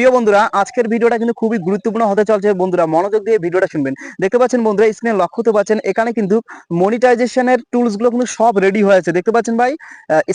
প্রিয় বন্ধুরা, আজকের ভিডিওটা কিন্তু খুবই গুরুত্বপূর্ণ হতে চলছে। বন্ধুরা, মনোযোগ দিয়ে ভিডিওটা শুনবেন। দেখতে পাচ্ছেন বন্ধুরা স্ক্রিনে লক্ষ্য করতে পাচ্ছেন এখানে কিন্তু মনিটাইজেশনের টুলসগুলো কিন্তু সব রেডি হয়েছে। দেখতে পাচ্ছেন ভাই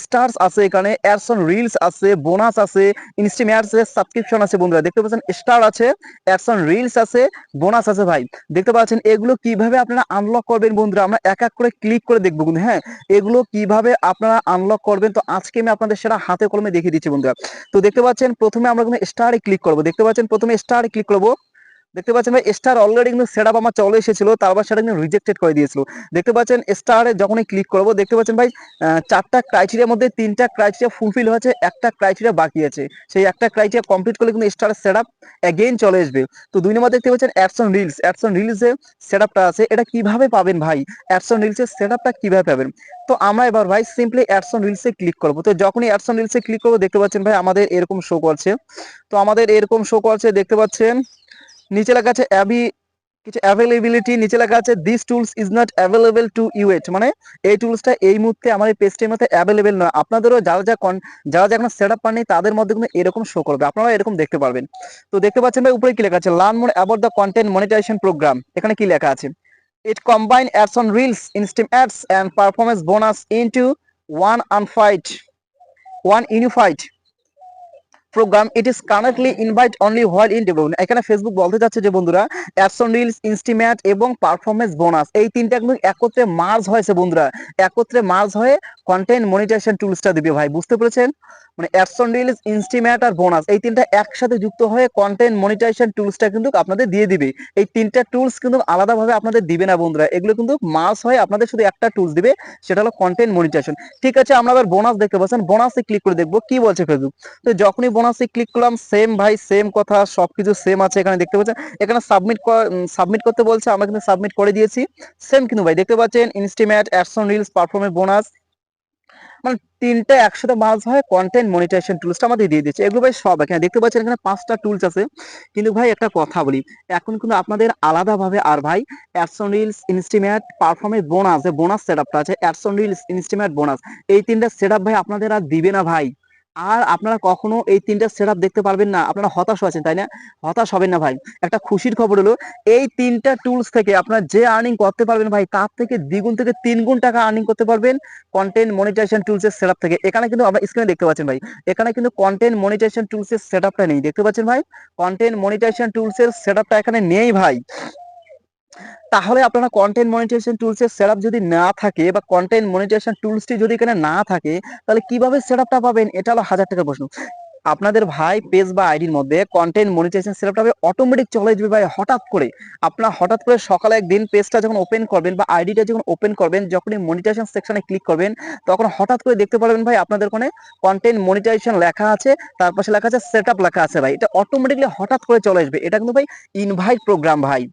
স্টার্স আছে এখানে অ্যাডসন রিলস আছে বোনাস আছে ইনস্টিমেটস এর সাবস্ক্রিপশন আছে বন্ধুরা। দেখতে পাচ্ছেন স্টার আছে অ্যাডসন রিলস আছে বোনাস আছে ভাই। দেখতে পাচ্ছেন, এগুলো কীভাবে আপনারা আনলক করবেন বন্ধুরা? আমরা এক এক করে ক্লিক করে দেখব কিন্তু হ্যাঁ? এগুলো কীভাবে আপনারা আনলক করবেন? তো আজকে আমি আপনাদের সেটা হাতে কলমে দেখিয়ে দিচ্ছি বন্ধুরা। তো দেখতে পাচ্ছেন, প্রথমে আমরা কিন্তু স্টারে ক্লিক করব। দেখতে পাচ্ছেন? প্রথমে স্টার ক্লিক করব। দেখতে পাচ্ছেন ভাই স্টার অলরেডি কিন্তু সেট আপ আমার চলে এসেছিল, তারপর সেটা কিন্তু রিজেক্টেড করে দিয়েছিল। দেখতে পাচ্ছেন স্টারে যখনই ক্লিক করব, দেখতে পাচ্ছেন ভাই চারটা ক্রাইটেরিয়ার মধ্যে তিনটা ক্রাইটেরিয়া ফুলফিল হয়েছে, একটা ক্রাইটেরিয়া বাকি আছে। সেই একটা ক্রাইটেরিয়া কমপ্লিট করলে কিন্তু স্টার সেট আপ অ্যাগেইন চলে আসবে। তো দুই নম্বর দেখতে পাচ্ছেন অ্যাডসন রিলস অ্যাডসন রিলসে সেট আপটা আছে, এটা কীভাবে পাবেন ভাই? অ্যাডসন রিলসের সেট আপটা কীভাবে পাবেন? তো আমরা এবার ভাই সিম্পলি অ্যাডসন রিলসে ক্লিক করব। তো যখনই অ্যাডসন রিলসে ক্লিক করব, দেখতে পাচ্ছেন ভাই, আমাদের এরকম শো করছে। তো আমাদের এরকম শো করছে, দেখতে পাচ্ছেন নিচে লেখা আছে অ্যাবি কিছু অ্যাভেলেবিলিটি নিচে লেখা আছে this tools is not available to ইউএট মানে এই টুলসটা এই মুহূর্তে আমার এই পেজটির মধ্যে অ্যাভেলেবেল নয়। আপনাদেরও যারা যা কন যারা যা এখন সেট আপ পাননি, তাদের মধ্যে কিন্তু এরকম শো করবে। আপনারা এরকম দেখতে পারবেন। তো দেখতে পাচ্ছেন ভাই, উপরে কি লেখা আছে? Learn more about the content monetisation programme এখানে কি লেখা আছে? It combine ads on reels in stream ads and performance bonus into one unified one unified programme it is currently invite only while in development এখানে Facebook বলতে চাচ্ছে যে, বন্ধুরা Epsom reels ইনস্টিমেট এবং পারফরমেন্স বোনাস এই তিনটা কিন্তু একত্রে মার্জ হয়েছে, বন্ধুরা। একত্রে মার্জ হয়ে কন্টেন্ট মনিটাইজেশন টুলসটা দিবে ভাই, বুঝতে পেরেছেন? মানে অ্যাপসন রিলস ইনস্টিমেট আর বোনাস এই তিনটা একসাথে যুক্ত হয়ে কন্টেন্ট মনিটাইজেশন টুলসটা কিন্তু আপনাদের দিয়ে দিবে। এই তিনটা টুলস কিন্তু আলাদাভাবে আপনাদের দিবে না, বন্ধুরা। এগুলো কিন্তু মার্জ হয়ে আপনাদের শুধু একটা টুলস দিবে, সেটা হলো কন্টেন্ট মনিটাইজেশন ঠিক আছে, আমরা আবার বোনাস দেখতে পাচ্ছেন। বোনাসে ক্লিক করে দেখব, কি বলছে ফেসবুক তো যখনই বোনাসে ক্লিক করলাম সেম ভাই সেম কথা, সবকিছু সেম আছে এখানে দেখতে পাচ্ছেন। এখানে সাবমিট সাবমিট করতে বলছে, আমরা কিন্তু সাবমিট করে দিয়েছি। সেম কিন্তু ভাই, দেখতে পাচ্ছেন in stream ads on reels performance bonus মানে তিনটা একসাথে মার্জ হয় কন্টেন্ট মনিটাইজেশন টুলসটা আমাদের দিয়ে দিচ্ছে। এগুলো ভাই সব এখানে দেখতে পাচ্ছেন, এখানে পাঁচটা টুলস আছে। কিন্তু ভাই একটা কথা বলি, এখন কিন্তু আপনাদের আলাদাভাবে আর ভাই ads on reels in stream performance bonus যে বোনাস সেটআপটা আছে অ্যাডসন রিলস ইনস্টিমেট বোনাস এই তিনটা সেটআপ ভাই আপনাদের আর দিবে না ভাই। আর আপনারা কখনো এই তিনটা সেটআপ দেখতে পারবেন না। আপনারা হতাশ আছেন, তাই না? হতাশ হবেন না ভাই। একটা খুশির খবর হলো, এই তিনটা টুলস থেকে আপনারা যে আর্নিং করতে পারবেন ভাই, তার থেকে দ্বিগুণ থেকে তিন গুণ টাকা আর্নিং করতে পারবেন কন্টেন্ট মনিটাইজেশন টুলসের সেটআপ থেকে। এখানে কিন্তু আমরা স্ক্রিনে দেখতে পাচ্ছেন ভাই, এখানে কিন্তু কন্টেন্ট মনিটাইজেশন টুলসের সেটআপটা নেই। দেখতে পাচ্ছেন ভাই? কন্টেন্ট মনিটাইজেশন টুলসের সেটআপটা এখানে নেই ভাই। তাহলে আপনারা কন্টেন্ট মনিটাইজেশন টুলসের সেটআপ যদি না থাকে বা কন্টেন্ট মনিটাইজেশন টুলসটি যদি এখানে না থাকে, তাহলে কীভাবে সেটআপটা পাবেন? এটা হলো হাজার টাকার প্রশ্ন। আপনাদের ভাই পেজ বা আইডির মধ্যে কন্টেন্ট মনিটাইজেশন সেটআপটা অটোমেটিক চলে যাবে ভাই, হঠাৎ করে। আপনার হঠাৎ করে সকালে একদিন পেজটা যখন ওপেন করবেন বা আইডিটা যখন ওপেন করবেন, যখনই মনিটাইজেশন সেকশনে ক্লিক করবেন, তখন হঠাৎ করে দেখতে পারবেন ভাই, আপনাদের ওখানে কন্টেন্ট মনিটাইজেশন লেখা আছে, তার পাশে লেখা আছে সেটআপ লেখা আছে ভাই। এটা অটোমেটিকলি হঠাৎ করে চলে আসবে। এটা কিন্তু ভাই ইনভাইট প্রোগ্রাম ভাই।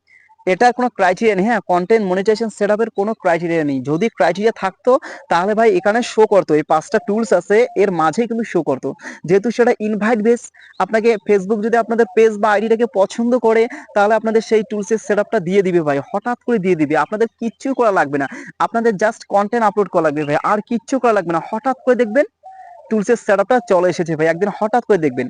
এটার কোনো ক্রাইটেরিয়া নেই হ্যাঁ? কন্টেন্ট মনিটাইজেশন সেটআপের কোনো ক্রাইটেরিয়া নেই। যদি ক্রাইটেরিয়া থাকতো, তাহলে ভাই এখানে শো করতো। এই পাঁচটা টুলস আছে, এর মাঝেই কিন্তু শো করতো। যেহেতু সেটা ইনভাইট বেস আপনাকে ফেসবুক যদি আপনাদের পেজ বা আইডিটাকে পছন্দ করে, তাহলে আপনাদের সেই টুলসের সেটআপটা দিয়ে দিবে ভাই। হঠাৎ করে দিয়ে দিবে। আপনাদের কিচ্ছু করা লাগবে না। আপনাদের জাস্ট কন্টেন্ট আপলোড করা লাগবে ভাই। আর কিচ্ছু করা লাগবে না। হঠাৎ করে দেখবেন টুলসের সেটআপটা চলে এসেছে ভাই। একদিন হঠাৎ করে দেখবেন।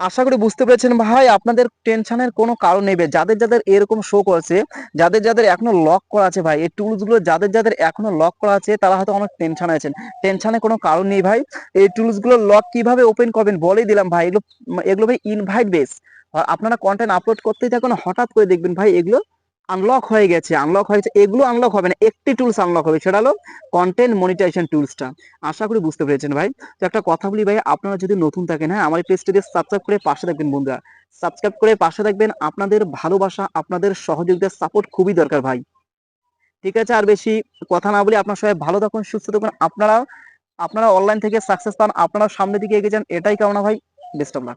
আশা করি বুঝতে পেরেছেন ভাই, আপনাদের টেনশনের কোনো কারণ নেই ভাই। যাদের যাদের এরকম শো করছে যাদের যাদের এখনও লক করা আছে ভাই, এই টুলসগুলো যাদের যাদের এখনও লক করা আছে, তারা হয়তো অনেক টেনশন আছেন। টেনশনের কোনো কারণ নেই ভাই। এই টুলসগুলো লক কীভাবে ওপেন করবেন বলেই দিলাম ভাই। এগুলো এগুলো ভাই ইনভাইট বেস আপনারা কন্টেন্ট আপলোড করতেই থাকুন, হঠাৎ করে দেখবেন ভাই এগুলো আনলক হয়ে গেছে আনলক হয়েছে এগুলো আনলক হবে না, একটি টুলস আনলক হবে। সেটা হলো কন্টেন্ট মনিটাইজেশন টুলসটা আশা করি বুঝতে পেরেছেন ভাই। তো একটা কথা বলি ভাই, আপনারা যদি নতুন থাকেন হ্যাঁ আমার পেজটি দিয়ে সাবস্ক্রাইব করে পাশে থাকবেন বন্ধুরা। সাবস্ক্রাইব করে পাশে থাকবেন। আপনাদের ভালোবাসা, আপনাদের সহযোগিতার সাপোর্ট খুবই দরকার ভাই। ঠিক আছে, আর বেশি কথা না বলে আপনার সবাই ভালো থাকুন, সুস্থ থাকুন। আপনারা আপনারা অনলাইন থেকে সাকসেস পান, আপনারা সামনের দিকে এগিয়ে যান, এটাই কামনা ভাই। Best of luck